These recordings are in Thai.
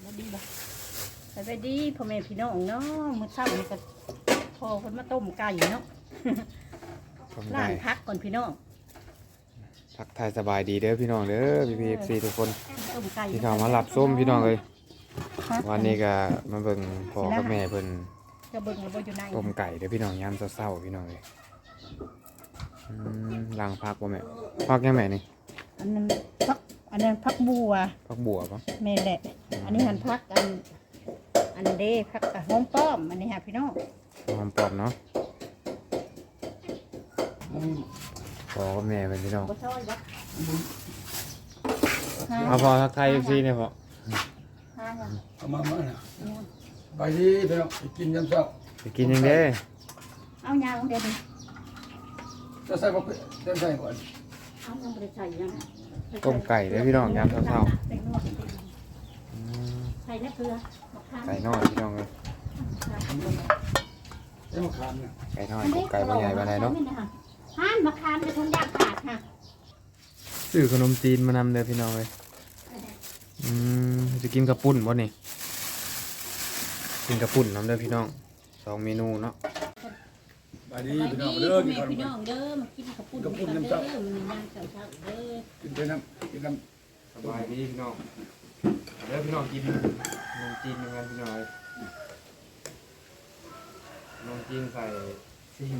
แล้วดีบ่สบายดีพ่อแม่พี่น้องเนาะมื้อเช้านี่ก็พอเพิ่นมาต้มไก่เนาะผมล้าได้งพักก่อนพี่น้องทักทายสบายดีเด้อพี่น้องเด้อพี่พีเอฟซีทุกคนต้มไก่ที่เข้ามารับส้มพี่น้องเลยฮะ วันนี้ก็มาเบิ่งพ่อกับแม่เพิ่นจะเบิ่งแล้วบ่อยู่ในต้มไก่เด้อพี่น้องยามเช้าๆพี่น้องเลยอืมล้างผักบ่แม่ผักยังแม่นี่อันนั้นพัก อันนั้นพักบัวผักบัวปะแม่นแหละ อันนี้หันพักอัน อันเด้พักกะหอมป้อม อันนี้ฮะพี่น้องหอมปลอมเนาะพ่อกับแม่เป็นพี่น้องบ่ซอยบ่เอาพอทักทายเอฟซีเนี่ยพ่อฮะเอามามาน่ะไปดีพี่น้องไปกินยำเช้าไปกินยังเด้เอายาลงเดี๋ยวนี้จะใส่บ่เปจะใส่ก่อนเอายังบ่ได้ใส่ยัง ต้มไก่เด้อพี่น้องยามเช้าใส่นวดๆอืมใส่น้ำเกลือมะขามไก่น้อยพี่น้องเลยใส่มะขามเนี่ยไก่น้อยกับไก่บ่ใหญ่ปานใดเนาะห้านมะขามเป็นทงยากขาดค่ะซื้อขนมจีนมานำเด้อพี่น้องเลยอืมจะกินกระปุ่นบ่นี่กินกระปุ่นน้ำเด้อพี่น้องสองเมนูเนาะ ไปดีพี่น้องเด้อกินพี่ข้าวน้องเด้อมากินข้าวปุ้นข้าวปุ้นเด้อน้ำเจ้ามันมีน้ำเจ้าเจ้าเด้อกินไปน้ำกินน้สบายดีพี่น้องเด้อพี่น้องกินขนมจีนเหมือนกันพี่น้องเลยขนมจีนใส่ซีน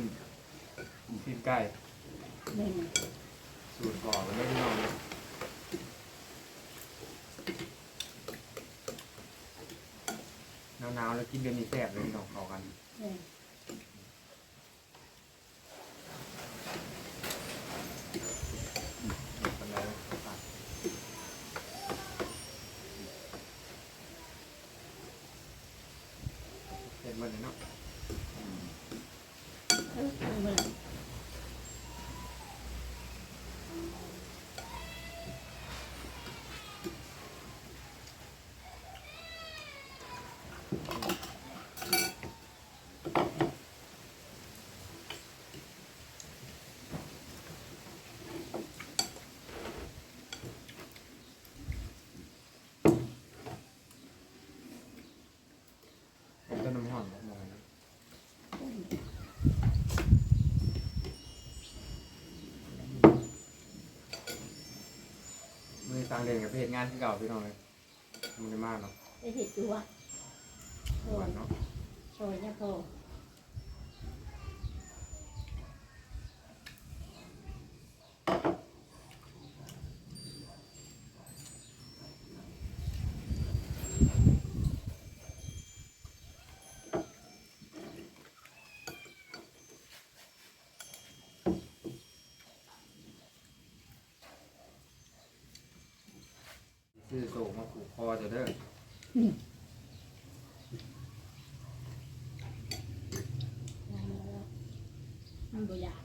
ซีนไก่นี่สูตรก่อกันเด้อพี่น้องเลยหนาวๆแล้วกินเดือนนี้แซ่บเลยพี่น้องเข้ากันนี่เป็นไรตัดเห็น มันเนาะ เออเอามาเลย ต้นน้ำหอมมองนะมือต่างเด่นกับเพจงานที่เก่าพี่น้องเลยมันไม่มากเนาะ ได้เห็ดตัวโอ้หวายนเนาะโชยเนี่ยโต ซื้อโศกมาผูกคอจะเด้อมันบ่อยาก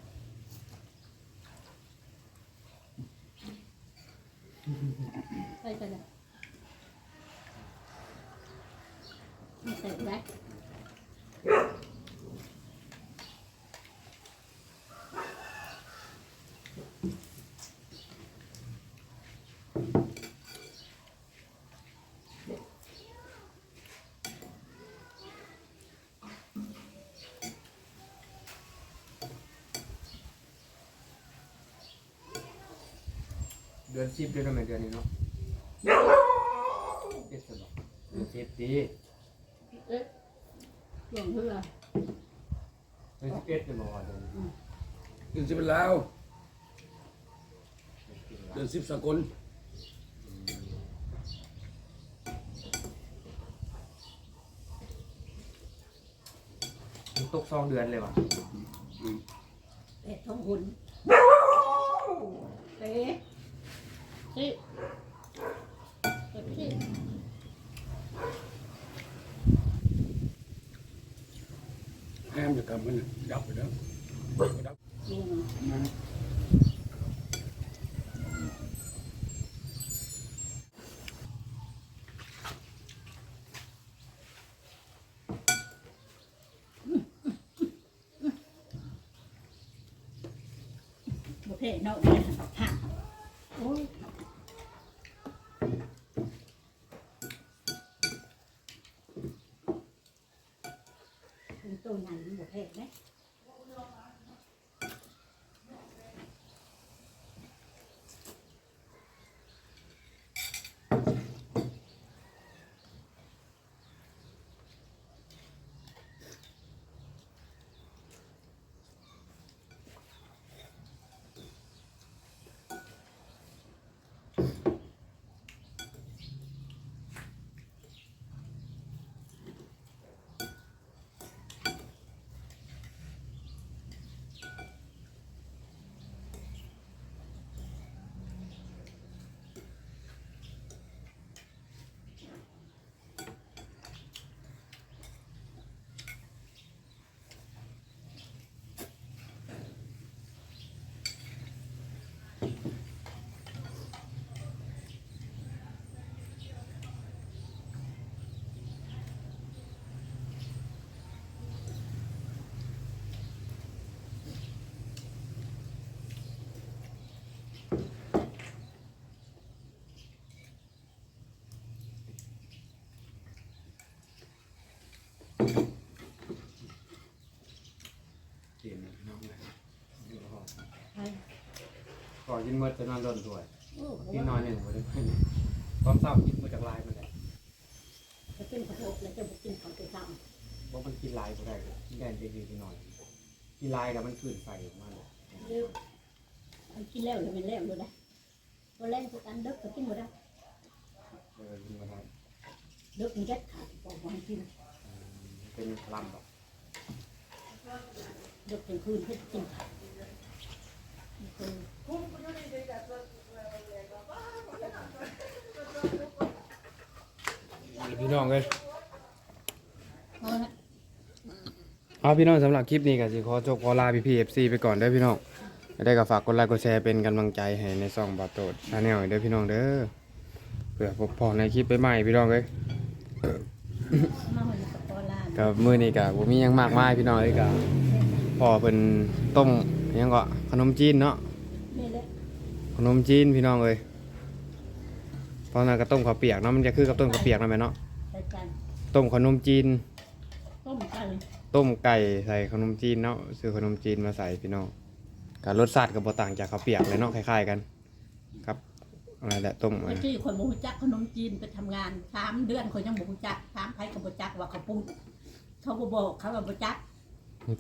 ใส่กันเลยไม่ใส่แบล็ค เดือนสิบเดือนละไหมเดือนนี้เนาะเจ็ดสิบบอกเดือนสิบดีเอ๊ะหลวงเพื่อเดือนสิบเอ็ดจะบอกว่าเดือนนี้เดือนสิบเป็นลาวเดือนสิบสากลมันตกสองเดือนเลยว่ะเป็ดท้องหุ่นเป๊ะ สิเป๊ะสิแอมจะทำกันน่ะดับไปแล้วดับลุงนะประเภทนอกเนี่ยหักโอ้ย ตัวนั้นหมดเหตุไหมะเตรียมน้องเลย ใช่ ก่อยินเมื่อจะนอนโดนด้วยโอ้ที่นอนหนึ่งบ่ได้ไปความเศร้ากินมาจากลายมันแหละจะกินข้าวโพดแล้วจะบ่กินข้าวตัวซ้ว่ามันกินลายบ่ได้เลยกินได้ดีๆหน่อยกินลายแล้วมันคืนไฟออกมาเลยำเร็วมันกินแล้วเลยมันแล้วเลยนะตัวแรงตัวกันเด็กก็กินบ่ได้เออกินมาได้เด็กมันยัดขาดบอกว่าให้กินเป็นลำแบบเด็กกลางคืนเพิ่นกินข้าวเออ พี่น้องเลยเอาละเอาพี่น้องสำหรับคลิปนี้ก็สิขอจบขอลาพี่พีเอฟซีไปก่อนเด้อพี่น้องได้ก็ฝากกดไลค์กดแชร์เป็นกำลังใจให้ในซ่องบาโตดชาแนลเด้อพี่น้องเด้อเพื่อพบพอในคลิปใหม่ๆพี่น้องเลย มาหัวกับปอลานกับมื้อนี้ก็บ่มีหยังมากมายพี่น้องเอ้ยก็พ่อเพิ่นต้มห ยังก็ขนมจีนเนาะนี่แหละขนมจีนพี่น้องเอ้ยเพราะนั้นก็ต้มข้าวเปียกเนาะมันจะคือกับต้มข้าวเปียกนั่นแหละเนาะใส่กันต้มขนมจีน ต้มกันต้มไก่ใส่ขนมจีนเนาะซื้อขนมจีนมาใส่พี่น้องก็รสชาติก็บ่ต่างจากข้าวเปียกเลยเนาะคล้ายๆกัน ครับอะไรแหละต้มไอ้มาที่คนบ่ฮู้จักขนมจีนไปทำงานสามเดือนคนยังบ่ฮู้จักถามไผก็บ่จักว่าเขาปรุงเขาบ่บอกเขาว่าบ่จัก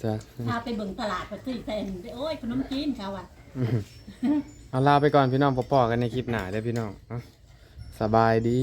จะพาไปเบิ่งตลาดไปซื้อแฟนโอ้ยขนมจีนเขาอะเอาลาไปก่อนพี่น้องพบๆกันในคลิปหน้าเด้อพี่น้องเนาะสบายดี